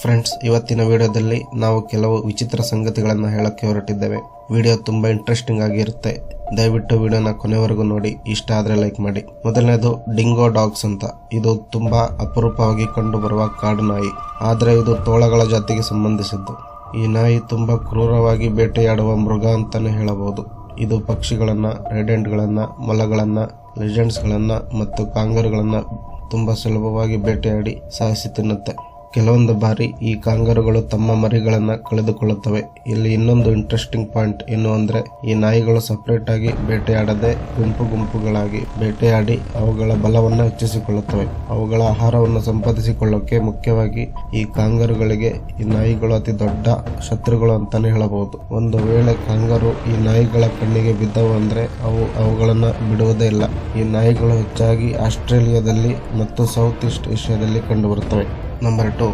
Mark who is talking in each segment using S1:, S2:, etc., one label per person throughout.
S1: Friends ಇವತ್ತಿನ ವಿಡಿಯೋದಲ್ಲಿ ನಾವು ಕೆಲವು ವಿಚಿತ್ರ ಸಂಗತಿಗಳನ್ನು ಹೇಳಕ್ಕೆ ಹೊರಟಿದ್ದೇವೆ. ವಿಡಿಯೋ ತುಂಬಾ ಇಂಟ್ರೆಸ್ಟಿಂಗ್ ಆಗಿರುತ್ತೆ ದಯವಿಟ್ಟು ವಿಡಿಯೋನ ಕೊನೆವರೆಗೂ ನೋಡಿ. ಇಷ್ಟ ಆದರೆ ಲೈಕ್ ಮಾಡಿ. ಮೊದಲನೇದು ಡಿಂಗೋ ಡಾಗ್ಸ್ ಅಂತ. ಇದು ತುಂಬಾ ಅಪರೂಪವಾಗಿ ಕಂಡುಬರುವ ಕಾಡು ನಾಯಿ. ಆದರೆ ಇದು ತೋಳಗಳ ಜಾತಿಗೆ ಸಂಬಂಧಿಸಿದ್ದು. ಈ ನಾಯಿ ತುಂಬಾ ಕ್ರೂರವಾಗಿ ಬೇಟೆಯಾಡುವ ಮೃಗ ಅಂತಾನೆ ಹೇಳಬಹುದು. ಇದು ಪಕ್ಷಿಗಳನ್ನ, ರೆಡೆಂಟ್ಗಳನ್ನ, ಮೊಲಗಳನ್ನ ಲೆಜೆಂಡ್ಸ್ಗಳನ್ನ ಮತ್ತು ಕಾಂಗರ್ಗಳನ್ನ ತುಂಬಾ ಸುಲಭವಾಗಿ ಬೇಟೆಯಾಡಿ ಸಾಯಿಸಿ ತಿನ್ನುತ್ತೆ. ಕೆಲವೊಂದು ಬಾರಿ ಈ ಕಾಂಗರುಗಳು ತಮ್ಮ ಮರಿಗಳನ್ನ ಕಳೆದುಕೊಳ್ಳುತ್ತವೆ. ಇಲ್ಲಿ ಇನ್ನೊಂದು ಇಂಟ್ರೆಸ್ಟಿಂಗ್ ಪಾಯಿಂಟ್ ಏನು ಅಂದ್ರೆ, ಈ ನಾಯಿಗಳು ಸಪರೇಟ್ ಆಗಿ ಬೇಟೆಯಾಡದೆ ಗುಂಪು ಗುಂಪುಗಳಾಗಿ ಬೇಟೆಯಾಡಿ ಅವುಗಳ ಬಲವನ್ನು ಹೆಚ್ಚಿಸಿಕೊಳ್ಳುತ್ತವೆ. ಅವುಗಳ ಆಹಾರವನ್ನು ಸಂಪಾದಿಸಿಕೊಳ್ಳೋಕೆ ಮುಖ್ಯವಾಗಿ ಈ ಕಾಂಗರುಗಳಿಗೆ ಈ ನಾಯಿಗಳು ಅತಿ ದೊಡ್ಡ ಶತ್ರುಗಳು ಅಂತಾನೆ ಹೇಳಬಹುದು. ಒಂದು ವೇಳೆ ಕಾಂಗರು ಈ ನಾಯಿಗಳ ಕಣ್ಣಿಗೆ ಬಿದ್ದವು ಅಂದ್ರೆ ಅವು ಅವುಗಳನ್ನ ಬಿಡುವುದೇ ಇಲ್ಲ. ಈ ನಾಯಿಗಳು ಹೆಚ್ಚಾಗಿ ಆಸ್ಟ್ರೇಲಿಯಾದಲ್ಲಿ ಮತ್ತು ಸೌತ್ ಈಸ್ಟ್ ಏಷ್ಯಾದಲ್ಲಿ ಕಂಡುಬರುತ್ತವೆ. Number two,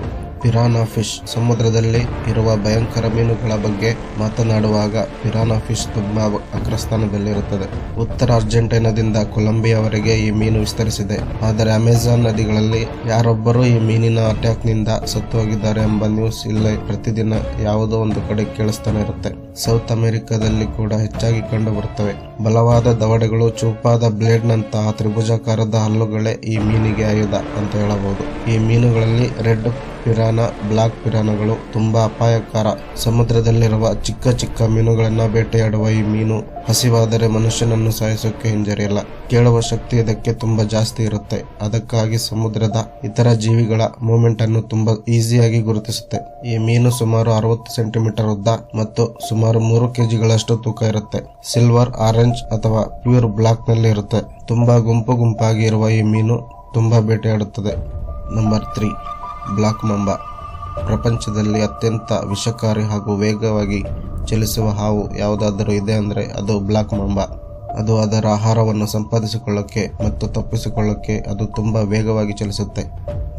S1: piranha fish. ಸಮುದ್ರದಲ್ಲಿ ಇರುವ ಭಯಂಕರ ಮೀನುಗಳ ಬಗ್ಗೆ ಮಾತನಾಡುವಾಗ ಪಿರಾನಾ ಫಿಶ್ ತುಂಬಾ ಅಗ್ರಸ್ಥಾನದಲ್ಲಿರುತ್ತದೆ. ಉತ್ತರ ಅರ್ಜೆಂಟೈನಾದಿಂದ ಕೊಲಂಬಿಯಾವರೆಗೆ ಈ ಮೀನು ವಿಸ್ತರಿಸಿದೆ. ಆದರೆ ಅಮೆಜಾನ್ ನದಿಗಳಲ್ಲಿ ಯಾರೊಬ್ಬರು ಈ ಮೀನಿನ ಅಟ್ಯಾಕ್ನಿಂದ ಸತ್ತು ಹೋಗಿದ್ದಾರೆ ಎಂಬ ನ್ಯೂಸ್ ಇಲ್ಲೇ ಪ್ರತಿದಿನ ಯಾವುದೋ ಒಂದು ಕಡೆ ಕೇಳಿಸ್ತಾನೆ ಇರುತ್ತೆ. ಸೌತ್ ಅಮೆರಿಕಾದಲ್ಲಿ ಕೂಡ ಹೆಚ್ಚಾಗಿ ಕಂಡು ಬರುತ್ತವೆ. ಬಲವಾದ ದವಡೆಗಳು, ಚೂಪಾದ ಬ್ಲೇಡ್ನಂತಹ ತ್ರಿಭುಜಾಕಾರದ ಹಲ್ಲುಗಳೇ ಈ ಮೀನಿಗೆ ಆಯುಧ ಅಂತ ಹೇಳಬಹುದು. ಈ ಮೀನುಗಳಲ್ಲಿ ರೆಡ್ ಪಿರಾನ, ಬ್ಲಾಕ್ ಪಿರಾನಗಳು ತುಂಬಾ ಅಪಾಯಕಾರ. ಸಮುದ್ರದಲ್ಲಿರುವ ಚಿಕ್ಕ ಚಿಕ್ಕ ಮೀನುಗಳನ್ನ ಬೇಟೆಯಾಡುವ ಈ ಮೀನು ಹಸಿವಾದರೆ ಮನುಷ್ಯನನ್ನು ಸಾಯಿಸೋಕೆ ಹಿಂಜರಿಯಲ್ಲ. ಕೇಳುವ ಶಕ್ತಿ ಇದಕ್ಕೆ ತುಂಬಾ ಜಾಸ್ತಿ ಇರುತ್ತೆ. ಅದಕ್ಕಾಗಿ ಸಮುದ್ರದ ಇತರ ಜೀವಿಗಳ ಮೂವ್ಮೆಂಟ್ ಅನ್ನು ತುಂಬಾ ಈಸಿಯಾಗಿ ಗುರುತಿಸುತ್ತೆ. ಈ ಮೀನು ಸುಮಾರು ಅರವತ್ತು ಸೆಂಟಿಮೀಟರ್ ಉದ್ದ ಮತ್ತು ಸುಮಾರು ಮೂರು ಕೆಜಿಗಳಷ್ಟು ತೂಕ ಇರುತ್ತೆ. ಸಿಲ್ವರ್ ಆರೆಂಜ್ ಅಥವಾ ಪ್ಯೂರ್ ಬ್ಲಾಕ್ನಲ್ಲಿ ಇರುತ್ತೆ. ತುಂಬಾ ಗುಂಪು ಗುಂಪಾಗಿ ಇರುವ ಈ ಮೀನು ತುಂಬಾ ಬೇಟೆಯಾಡುತ್ತದೆ. ನಂಬರ್ ತ್ರೀ ಬ್ಲಾಕ್ ಮಂಬ ಪ್ರಪಂಚದಲ್ಲಿ ಅತ್ಯಂತ ವಿಷಕಾರಿ ಹಾಗೂ ವೇಗವಾಗಿ ಚಲಿಸುವ ಹಾವು ಯಾವುದಾದರೂ ಇದೆ ಅಂದರೆ ಅದು ಬ್ಲಾಕ್ ಮಂಬ. ಅದು ಅದರ ಆಹಾರವನ್ನು ಸಂಪಾದಿಸಿಕೊಳ್ಳಕ್ಕೆ ಮತ್ತು ತಪ್ಪಿಸಿಕೊಳ್ಳಕ್ಕೆ ಅದು ತುಂಬಾ ವೇಗವಾಗಿ ಚಲಿಸುತ್ತೆ.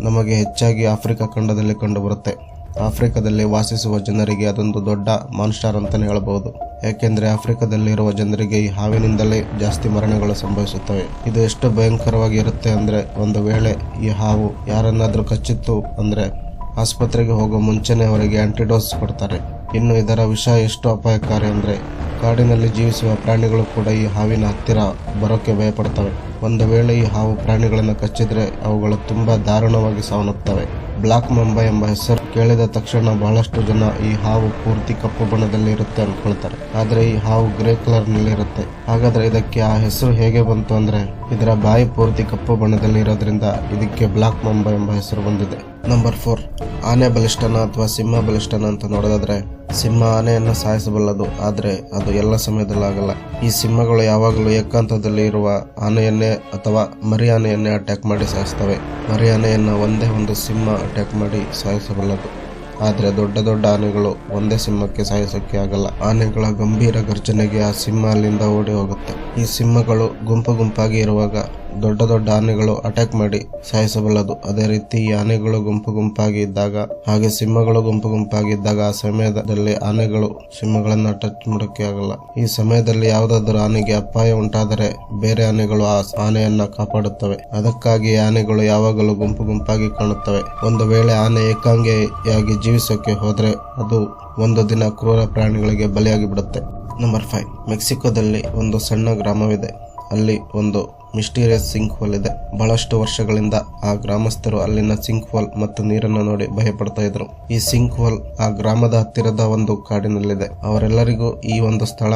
S1: ನಮಗೆ ಹೆಚ್ಚಾಗಿ ಆಫ್ರಿಕಾ ಖಂಡದಲ್ಲಿ ಕಂಡುಬರುತ್ತೆ. ಆಫ್ರಿಕಾದಲ್ಲಿ ವಾಸಿಸುವ ಜನರಿಗೆ ಅದೊಂದು ದೊಡ್ಡ ಮಾನ್ಸ್ಟಾರ್ ಅಂತಲೇ ಹೇಳಬಹುದು. ಯಾಕೆಂದರೆ ಆಫ್ರಿಕಾದಲ್ಲಿರುವ ಜನರಿಗೆ ಈ ಹಾವಿನಿಂದಲೇ ಜಾಸ್ತಿ ಮರಣಗಳು ಸಂಭವಿಸುತ್ತವೆ. ಇದು ಎಷ್ಟು ಭಯಂಕರವಾಗಿ ಇರುತ್ತೆ ಅಂದ್ರೆ ಒಂದು ವೇಳೆ ಈ ಹಾವು ಯಾರನ್ನಾದರೂ ಕಚ್ಚಿತ್ತು ಅಂದ್ರೆ ಆಸ್ಪತ್ರೆಗೆ ಹೋಗೋ ಮುಂಚೆನೇ ಅವರಿಗೆ ಆ್ಯಂಟಿಡೋಸ್ ಕೊಡ್ತಾರೆ. ಇನ್ನು ಇದರ ವಿಷ ಎಷ್ಟು ಅಪಾಯಕಾರಿ ಅಂದರೆ ಕಾಡಿನಲ್ಲಿ ಜೀವಿಸುವ ಪ್ರಾಣಿಗಳು ಕೂಡ ಈ ಹಾವಿನ ಹತ್ತಿರ ಬರೋಕ್ಕೆ ಭಯಪಡ್ತವೆ. ಒಂದು ವೇಳೆ ಈ ಹಾವು ಪ್ರಾಣಿಗಳನ್ನು ಕಚ್ಚಿದ್ರೆ ಅವುಗಳು ತುಂಬಾ ದಾರುಣವಾಗಿ ಸಾವನ್ನಪ್ತವೆ ಬ್ಲಾಕ್ ಮುಂಬೈ ಎಂಬ ಹೆಸರು ಕೇಳಿದ ತಕ್ಷಣ ಬಹಳಷ್ಟು ಜನ ಈ ಹಾವು ಪೂರ್ತಿ ಕಪ್ಪು ಬಣ್ಣದಲ್ಲಿ ಇರುತ್ತೆ ಅನ್ಕೊಳ್ತಾರೆ ಆದರೆ ಈ ಹಾವು ಗ್ರೇ ಕಲರ್ನಲ್ಲಿ ಇರುತ್ತೆ. ಹಾಗಾದ್ರೆ ಇದಕ್ಕೆ ಆ ಹೆಸರು ಹೇಗೆ ಬಂತು ಅಂದ್ರೆ ಇದರ ಬಾಯಿ ಪೂರ್ತಿ ಕಪ್ಪು ಬಣ್ಣದಲ್ಲಿ ಇರೋದ್ರಿಂದ ಇದಕ್ಕೆ ಬ್ಲಾಕ್ ಮುಂಬೈ ಎಂಬ ಹೆಸರು ಬಂದಿದೆ. Number four. ಆನೆ ಬಲಿಷ್ಠನ ಅಥವಾ ಸಿಂಹ ಬಲಿಷ್ಠನ ಅಂತ ನೋಡೋದಾದ್ರೆ ಸಿಂಹ ಆನೆಯನ್ನು ಸಾಯಿಸಬಲ್ಲದು. ಆದರೆ ಅದು ಎಲ್ಲ ಸಮಯದಲ್ಲಿ ಆಗಲ್ಲ. ಈ ಸಿಂಹಗಳು ಯಾವಾಗಲೂ ಏಕಾಂತದಲ್ಲಿ ಇರುವ ಆನೆಯನ್ನೇ ಅಥವಾ ಮರಿ ಆನೆಯನ್ನೇ ಅಟ್ಯಾಕ್ ಮಾಡಿ ಸಾಯಿಸ್ತವೆ. ಮರಿ ಆನೆಯನ್ನು ಒಂದೇ ಒಂದು ಸಿಂಹ ಅಟ್ಯಾಕ್ ಮಾಡಿ ಸಾಯಿಸಬಲ್ಲದು. ಆದರೆ ದೊಡ್ಡ ದೊಡ್ಡ ಆನೆಗಳು ಒಂದೇ ಸಿಂಹಕ್ಕೆ ಸಾಯಿಸೋಕ್ಕೆ ಆಗಲ್ಲ. ಆನೆಗಳ ಗಂಭೀರ ಗರ್ಜನೆಗೆ ಆ ಸಿಂಹ ಅಲ್ಲಿಂದ ಓಡಿ ಹೋಗುತ್ತೆ. ಈ ಸಿಂಹಗಳು ಗುಂಪು ಗುಂಪಾಗಿ ಇರುವಾಗ ದೊಡ್ಡ ದೊಡ್ಡ ಆನೆಗಳು ಅಟ್ಯಾಕ್ ಮಾಡಿ ಸಾಯಿಸಬಲ್ಲದು. ಅದೇ ರೀತಿ ಈ ಆನೆಗಳು ಗುಂಪು ಗುಂಪಾಗಿ ಇದ್ದಾಗ, ಹಾಗೆ ಸಿಂಹಗಳು ಗುಂಪು ಗುಂಪಾಗಿ ಇದ್ದಾಗ ಆ ಸಮಯದಲ್ಲಿ ಆನೆಗಳು ಸಿಂಹಗಳನ್ನ ಟಚ್ ಮಾಡೋಕೆ ಆಗಲ್ಲ. ಈ ಸಮಯದಲ್ಲಿ ಯಾವುದಾದರೂ ಆನೆಗೆ ಅಪಾಯ ಉಂಟಾದರೆ ಬೇರೆ ಆನೆಗಳು ಆ ಆನೆಯನ್ನ ಕಾಪಾಡುತ್ತವೆ. ಅದಕ್ಕಾಗಿ ಆನೆಗಳು ಯಾವಾಗಲೂ ಗುಂಪು ಗುಂಪಾಗಿ ಕಾಣುತ್ತವೆ. ಒಂದು ವೇಳೆ ಆನೆ ಏಕಾಂಗಿಯಾಗಿ ಜೀವಿಸೋಕೆ ಹೋದ್ರೆ ಅದು ಒಂದು ದಿನ ಕ್ರೂರ ಪ್ರಾಣಿಗಳಿಗೆ ಬಲಿಯಾಗಿ ಬಿಡುತ್ತೆ ನಂಬರ್ ಫೈವ್ ಮೆಕ್ಸಿಕೋದಲ್ಲಿ ಒಂದು ಸಣ್ಣ ಗ್ರಾಮವಿದೆ. ಅಲ್ಲಿ ಒಂದು ಮಿಸ್ಟೀರಿಯಸ್ ಸಿಂಕ್ ಹೋಲ್ ಇದೆ ಬಹಳಷ್ಟು ವರ್ಷಗಳಿಂದ ಆ ಗ್ರಾಮಸ್ಥರು ಅಲ್ಲಿನ ಸಿಂಕ್ ಹೋಲ್ ಮತ್ತು ನೀರನ್ನು ನೋಡಿ ಭಯಪಡ್ತಾ ಇದ್ರು. ಈ ಸಿಂಕ್ ಹೋಲ್ ಆ ಗ್ರಾಮದ ಹತ್ತಿರದ ಒಂದು ಕಾಡಿನಲ್ಲಿದೆ. ಅವರೆಲ್ಲರಿಗೂ ಈ ಒಂದು ಸ್ಥಳ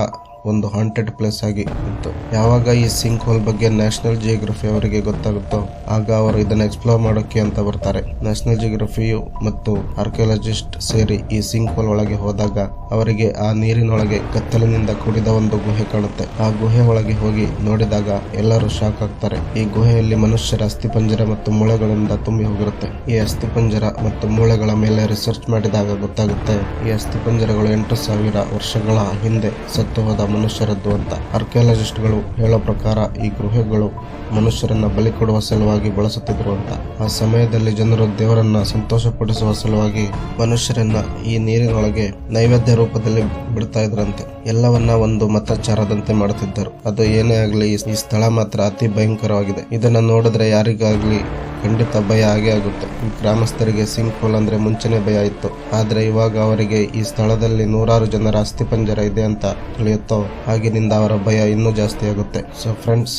S1: ಒಂದು ಹಾಂಟೆಡ್ ಪ್ಲೇಸ್ ಆಗಿ ಇತ್ತು ಯಾವಾಗ ಈ ಸಿಂಕ್ ಹೋಲ್ ಬಗ್ಗೆ ನ್ಯಾಷನಲ್ ಜಿಯೋಗ್ರಫಿ ಅವರಿಗೆ ಗೊತ್ತಾಗುತ್ತೋ, ಆಗ ಅವರು ಇದನ್ನ ಎಕ್ಸ್ಪ್ಲೋರ್ ಮಾಡೋಕೆ ಅಂತ ಬರ್ತಾರೆ. ನ್ಯಾಷನಲ್ ಜಿಯೋಗ್ರಫಿಯು ಮತ್ತು ಆರ್ಕಿಯಾಲಜಿಸ್ಟ್ ಸೇರಿ ಈ ಸಿಂಕ್ ಹೋಲ್ ಒಳಗೆ ಹೋದಾಗ ಅವರಿಗೆ ಆ ನೀರಿನೊಳಗೆ ಕತ್ತಲಿನಿಂದ ಕೂಡಿದ ಒಂದು ಗುಹೆ ಕಾಣುತ್ತೆ. ಆ ಗುಹೆ ಒಳಗೆ ಹೋಗಿ ನೋಡಿದಾಗ ಎಲ್ಲರೂ ಶಾಕ್ ಆಗ್ತಾರೆ. ಈ ಗುಹೆಯಲ್ಲಿ ಮನುಷ್ಯರ ಅಸ್ಥಿಪಂಜರ ಮತ್ತು ಮೂಳೆಗಳಿಂದ ತುಂಬಿ ಹೋಗಿರುತ್ತೆ. ಈ ಅಸ್ಥಿಪಂಜರ ಮತ್ತು ಮೂಳೆಗಳ ಮೇಲೆ ರಿಸರ್ಚ್ ಮಾಡಿದಾಗ ಗೊತ್ತಾಗುತ್ತೆ, ಈ ಅಸ್ಥಿಪಂಜರಗಳು ಎಂಟು ಸಾವಿರ ವರ್ಷಗಳ ಹಿಂದೆ ಸತ್ತು ಹೋದ ಮನುಷ್ಯರದ್ದು ಅಂತ. ಆರ್ಕಿಯಾಲಜಿಸ್ಟ್ಗಳು ಹೇಳೋ ಪ್ರಕಾರ ಈ ಗೃಹಗಳು ಮನುಷ್ಯರನ್ನ ಬಲಿ ಕೊಡುವ ಸಲುವಾಗಿ ಬಳಸುತ್ತಿದ್ರು ಅಂತ. ಆ ಸಮಯದಲ್ಲಿ ಜನರು ದೇವರನ್ನ ಸಂತೋಷಪಡಿಸುವ ಸಲುವಾಗಿ ಮನುಷ್ಯರನ್ನ ಈ ನೀರಿನೊಳಗೆ ನೈವೇದ್ಯ ರೂಪದಲ್ಲಿ ಬಿಡ್ತಾ ಇದ್ರಂತೆ. ಎಲ್ಲವನ್ನ ಒಂದು ಮತಾಚಾರದಂತೆ ಮಾಡುತ್ತಿದ್ದರು. ಅದು ಏನೇ ಆಗಲಿ ಈ ಸ್ಥಳ ಮಾತ್ರ ಅತಿ ಭಯಂಕರವಾಗಿದೆ. ಇದನ್ನ ನೋಡಿದ್ರೆ ಯಾರಿಗಾಗ್ಲಿ ಖಂಡಿತ ಭಯ ಆಗೇ ಆಗುತ್ತೆ. ಗ್ರಾಮಸ್ಥರಿಗೆ ಸಿಂಕ್ ಹೋಲ್ ಅಂದ್ರೆ ಮುಂಚೆನೆ ಭಯ ಇತ್ತು. ಆದ್ರೆ ಇವಾಗ ಅವರಿಗೆ ಈ ಸ್ಥಳದಲ್ಲಿ ನೂರಾರು ಜನರ ಅಸ್ಥಿಪಂಜರ ಇದೆ ಅಂತ ತಿಳಿಯುತ್ತೋ ಆಗಿನಿಂದ ಅವರ ಭಯ ಇನ್ನೂ ಜಾಸ್ತಿ ಆಗುತ್ತೆ. ಸೊ ಫ್ರೆಂಡ್ಸ್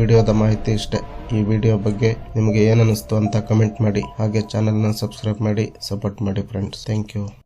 S1: ವಿಡಿಯೋದ ಮಾಹಿತಿ ಇಷ್ಟೇ. ಈ ವಿಡಿಯೋ ಬಗ್ಗೆ ನಿಮಗೆ ಏನನ್ನಿಸ್ತು ಅಂತ ಕಮೆಂಟ್ ಮಾಡಿ. ಹಾಗೆ ಚಾನಲ್ನ ಸಬ್ಸ್ಕ್ರೈಬ್ ಮಾಡಿ ಸಪೋರ್ಟ್ ಮಾಡಿ ಫ್ರೆಂಡ್ಸ್ ಥ್ಯಾಂಕ್ ಯು